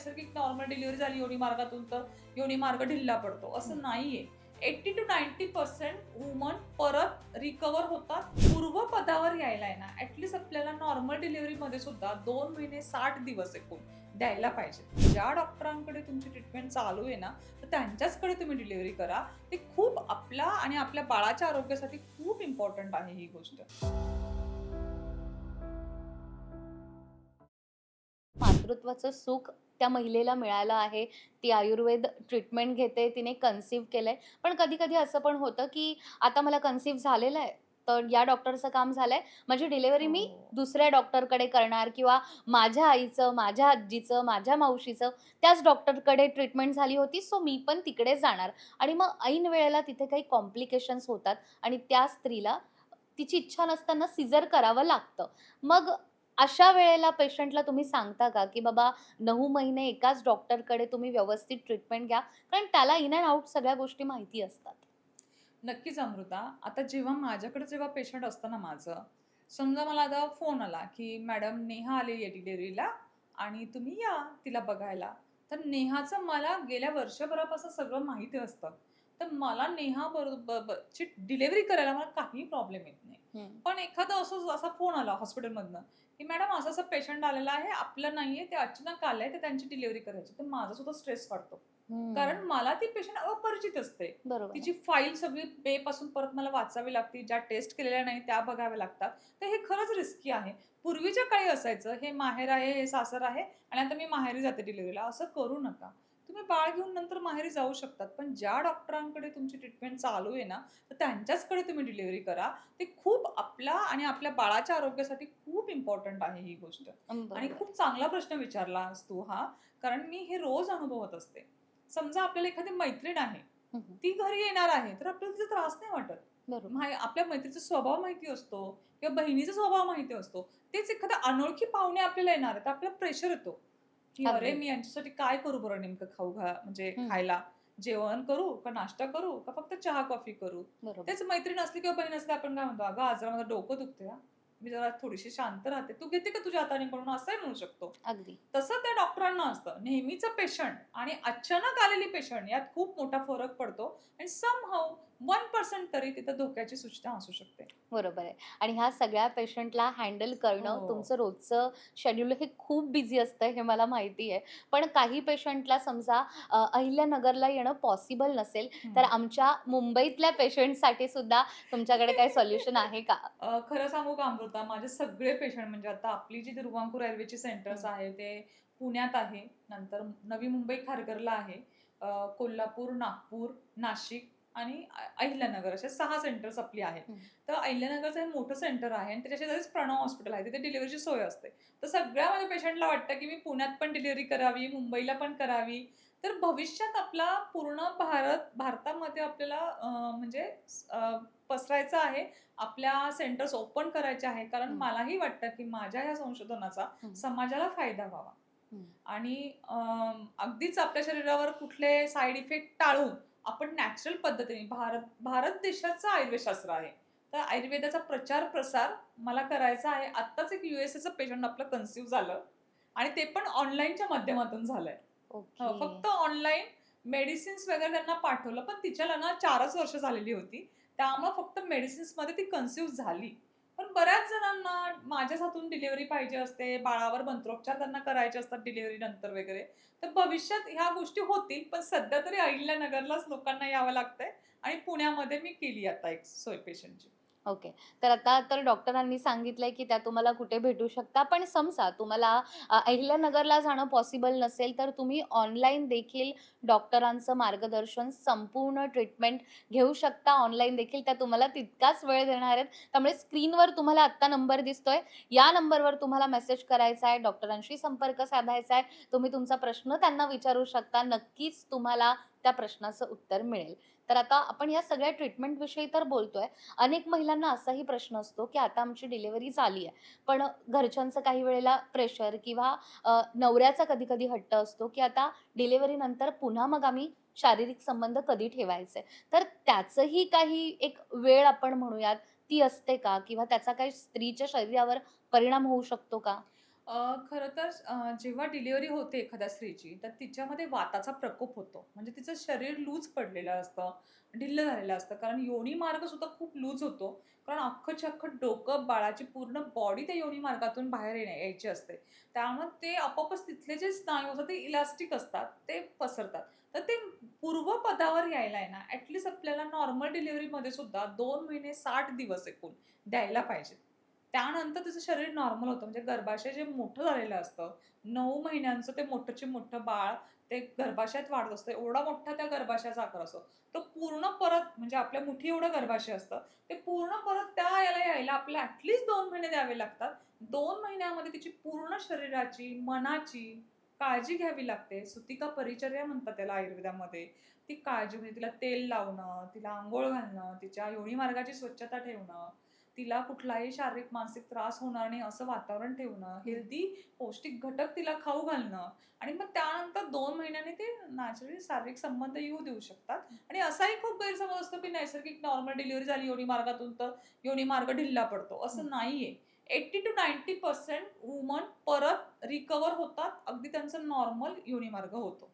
नैसर्गिक normal delivery झाली योनी मार्गातून तर योनी मार्ग ढिल्ला पडतो. असं नाहीये. Eighty two ninety percent woman परत रिकवर होतात. पूर्वपदावर यायला आहे ना ऍटलिस्ट आपल्याला नॉर्मल डिलिव्हरीमध्ये सुद्धा दोन महिने साठ दिवस एकूण द्यायला पाहिजे. ज्या डॉक्टरांकडे तुमची ट्रीटमेंट चालू आहे ना तर त्यांच्याचकडे तुम्ही डिलिव्हरी करा. ते खूप आपला आणि आपल्या बाळाच्या आरोग्यासाठी खूप इम्पॉर्टंट आहे ही गोष्ट. मातृत्वाचं सुख त्या महिलेला मिळालं आहे. ती आयुर्वेद ट्रीटमेंट घेते तिने कन्सिव्ह केलंय. पण कधी कधी असं पण होतं की आता मला कन्सिव्ह झालेलं आहे तर या डॉक्टरचं काम झालंय. माझी डिलिव्हरी मी हो. दुसऱ्या डॉक्टरकडे करणार किंवा माझ्या आईचं माझ्या आजीचं माझ्या मावशीचं त्याच डॉक्टरकडे ट्रीटमेंट झाली होती सो मी पण तिकडे जाणार. आणि मग ऐन वेळेला तिथे काही कॉम्प्लिकेशन्स होतात आणि त्या स्त्रीला तिची इच्छा नसताना सिजर करावं लागतं. मग अशा वेळेला पेशंटला तुम्ही सांगता का की बाबा नऊ महिने एकाच डॉक्टरकडे तुम्ही व्यवस्थित ट्रीटमेंट घ्या कारण त्याला इन अँड आउट सगळ्या गोष्टी माहिती असतात? नक्कीच अमृता. आता जेव्हा माझ्याकडे जेव्हा पेशंट असतं ना माझं समजा मला आता फोन आला की मॅडम नेहा आलेली आहे डिलेवरीला आणि तुम्ही या तिला बघायला. तर नेहाचं मला गेल्या वर्षभरापासून सगळं माहिती असतं. तर मला नेहा बरोबर ची डिलेवरी करायला मला काही प्रॉब्लेम येत नाही. पण एखादा असं असा फोन आला हॉस्पिटलमधनं की मॅडम असं असं पेशंट आलेला आहे आपलं नाहीये ते अचानक आलंय तर त्यांची डिलिव्हरी करायची तर माझा सुद्धा स्ट्रेस वाटतो हम्म. कारण मला ती पेशंट अपरिचित असते. तिची फाईल सगळी बे पासून परत मला वाचावी लागते ज्या टेस्ट केलेल्या नाही त्या बघाव्या लागतात. तर हे खरंच रिस्की आहे. पूर्वीच्या काळी असायचं हे माहेर आहे हे सासर आहे आणि आता मी माहेरी जाते डिलिव्हरीला असं करू नका. तुम्ही बाळ घेऊन नंतर माहेरी जाऊ शकतात पण ज्या डॉक्टरांकडे तुमची ट्रीटमेंट चालू आहे ना तर त्यांच्याचकडे तुम्ही डिलिव्हरी करा. ते खूप आपला आणि आपल्या बाळाच्या आरोग्यासाठी खूप इम्पॉर्टंट आहे ही गोष्ट. आणि. खूप चांगला प्रश्न विचारलास तू हा कारण मी हे रोज अनुभवत असते. समजा आपल्याला एखादी मैत्रीण आहे. ती घरी येणार आहे तर आपल्याला तिचा त्रास नाही वाटत. आपल्या मैत्रीचा स्वभाव माहिती असतो किंवा बहिणीचा स्वभाव माहिती असतो तेच एखादा अनोळखी पाहुणे आपल्याला येणार आहे तर आपल्याला प्रेशर येतो. की अरे. मी यांच्यासाठी काय करू बरं नेमकं खाऊ घा म्हणजे. खायला? जेवण करू का नाश्ता करू का फक्त चहा कॉफी करू? तेच मैत्रीण असली किंवा बहीण असली आपण काय म्हणतो अगं आज माझं डोकं दुखते. मी जरा थोडीशी शांत राहते. तू घेते का तुझ्या हाताने म्हणून असंही म्हणू शकतो. अगदी. तसं त्या डॉक्टरांना असतं. नेहमीचं पेशंट आणि अचानक आलेली पेशंट यात खूप मोठा फरक पडतो. आणि सम हाऊ वन पर्सेंट तरी तिथं धोक्याची सूचना असू शकते. बरोबर आहे. आणि ह्या सगळ्या पेशंटला हँडल करणं हो. तुमचं रोजचं शेड्यूल हे खूप बिझी असतं हे मला माहिती आहे. पण काही पेशंटला समजा अ, अहिल्यानगरला येणं पॉसिबल नसेल तर आमच्या मुंबईतल्या पेशंटसाठी सुद्धा तुमच्याकडे काही सोल्युशन आहे का? अ, खरं सांगू का अमृता? माझे सगळे पेशंट म्हणजे आता आपली जी दुर्वांकूर रेल्वेची सेंटर्स. आहे ते पुण्यात आहे. नंतर नवी मुंबई खारघरला आहे. अ, कोल्हापूर नागपूर नाशिक आणि अहिल्यानगर असे सहा सेंटर्स आपली आहेत. तर अहिल्यानगरचं हे मोठं सेंटर आहे आणि त्याच्या शेजारीच प्रणव हॉस्पिटल आहे तिथे डिलिव्हरीची सोय असते तर सगळ्या माझ्या पेशंटला वाटतं की मी पुण्यात पण डिलिव्हरी करावी मुंबईला पण करावी तर भविष्यात आपला पूर्ण भारत भारतामध्ये आपल्याला म्हणजे पसरायचं आहे आपल्या सेंटर्स ओपन करायचे आहे कारण. मलाही वाटतं की माझ्या या संशोधनाचा. समाजाला फायदा व्हावा. आणि अगदीच आपल्या शरीरावर कुठले साईड इफेक्ट टाळून आपण नॅचरल पद्धतीने भारत भारत देशाचं आयुर्वेदशास्त्र आहे. तर आयुर्वेदाचा प्रचार प्रसार मला करायचा आहे. आत्ताच एक युएसएचं पेशंट आपलं कन्सिव्ह झालं आणि ते पण ऑनलाईनच्या माध्यमातून झालंय. हो, ओके. फक्त ऑनलाईन मेडिसिन्स वगैरे त्यांना पाठवलं पण तिच्या लग्नात चारच वर्ष झालेली होती. त्यामुळे फक्त मेडिसिन्समध्ये ती कन्सिव्ह झाली. पण बऱ्याच जणांना माझ्याच हातून डिलिव्हरी पाहिजे असते बाळावर मंत्रोपचार त्यांना करायचे असतात डिलिव्हरी नंतर वगैरे. तर भविष्यात ह्या गोष्टी होतील पण सध्या तरी अहिल्यानगरलाच लोकांना यावं लागतंय आणि पुण्यामध्ये मी केली आता एक सोय पेशंटची. ओके. तर आता तर डॉक्टरांनी सांगितलंय की त्या तुम्हाला कुठे भेटू शकता. पण समजा तुम्हाला अहिल्यानगरला जाणं पॉसिबल नसेल तर तुम्ही ऑनलाईन देखील डॉक्टरांचं मार्गदर्शन संपूर्ण ट्रीटमेंट घेऊ शकता. ऑनलाईन देखील त्या तुम्हाला तितकाच वेळ देणार आहेत. त्यामुळे स्क्रीनवर तुम्हाला आत्ता नंबर दिसतोय. या नंबरवर तुम्हाला मेसेज करायचा आहे. डॉक्टरांशी संपर्क साधायचा आहे. तुम्ही तुमचा प्रश्न त्यांना विचारू शकता. नक्कीच तुम्हाला त्या प्रश्नाचं उत्तर मिळेल. तर आता आपण या सगळ्या ट्रीटमेंटविषयी तर बोलतोय. अनेक महिलांना असाही प्रश्न असतो की आता आमची डिलिव्हरी झाली आहे. पण घरच्यांचं काही वेळेला प्रेशर किंवा नवऱ्याचा कधी कधी हट्ट असतो की आता डिलिव्हरी नंतर पुन्हा मग आम्ही शारीरिक संबंध कधी ठेवायचे? तर त्याचंही काही एक वेळ आपण म्हणूयात. ती असते का? किंवा त्याचा काही स्त्रीच्या शरीरावर परिणाम होऊ शकतो का? अ, खरं तर अ, जेव्हा डिलिव्हरी होते एखाद्या स्त्रीची, तर तिच्यामध्ये वाताचा प्रकोप होतो. म्हणजे तिचं शरीर लूज पडलेलं असतं, ढिल्ल झालेलं असतं. कारण योनी मार्ग सुद्धा खूप लूज होतो. कारण अख्खच्या अख्खं डोकं, बाळाची पूर्ण बॉडी त्या योनी मार्गातून बाहेर येण्या यायची असते. त्यामुळे ते आपोआपच तिथले जे स्नायू असतात ते इलास्टिक असतात, ते पसरतात. तर ते पूर्वपदावर यायला आहे ना, ॲट आपल्याला नॉर्मल डिलिव्हरीमध्ये सुद्धा 2 महिने 60 दिवस एकूण द्यायला पाहिजेत. त्यानंतर तिचं शरीर नॉर्मल होतं. म्हणजे गर्भाशय जे मोठं झालेलं असतं, नऊ महिन्यांचं ते मोठंचे मोठं बाळ ते गर्भाशयात वाढत असतं. एवढा मोठा त्या गर्भाशयाचा आकार असतो. तो पूर्ण परत म्हणजे आपल्या मुठी एवढं गर्भाशय असतं. ते पूर्ण परत त्या याला यायला आपल्याला ॲट 2 महिने द्यावे लागतात. दोन महिन्यामध्ये तिची पूर्ण शरीराची, मनाची काळजी घ्यावी लागते. सुतिका परिचर्या म्हणतात त्याला आयुर्वेदामध्ये. ती काळजी म्हणजे तिला तेल लावणं, तिला आंघोळ घालणं, तिच्या योनी मार्गाची स्वच्छता ठेवणं, तिला कुठलाही शारीरिक, मानसिक त्रास होणार नाही असं वातावरण ठेवणं, हेल्दी पौष्टिक घटक तिला खाऊ घालणं आणि मग त्यानंतर 2 महिन्यांनी ते नॅचरली शारीरिक संबंध येऊ देऊ शकतात. आणि असाही खूप गैरसमज असतो, की नैसर्गिक नॉर्मल डिलिव्हरी झाली योनी मार्गातून तर योनी मार्ग ढिल्ला पडतो. असं. नाहीये. 80-90% वुमन परत रिकव्हर होतात. अगदी त्यांचा नॉर्मल योनी मार्ग होतो.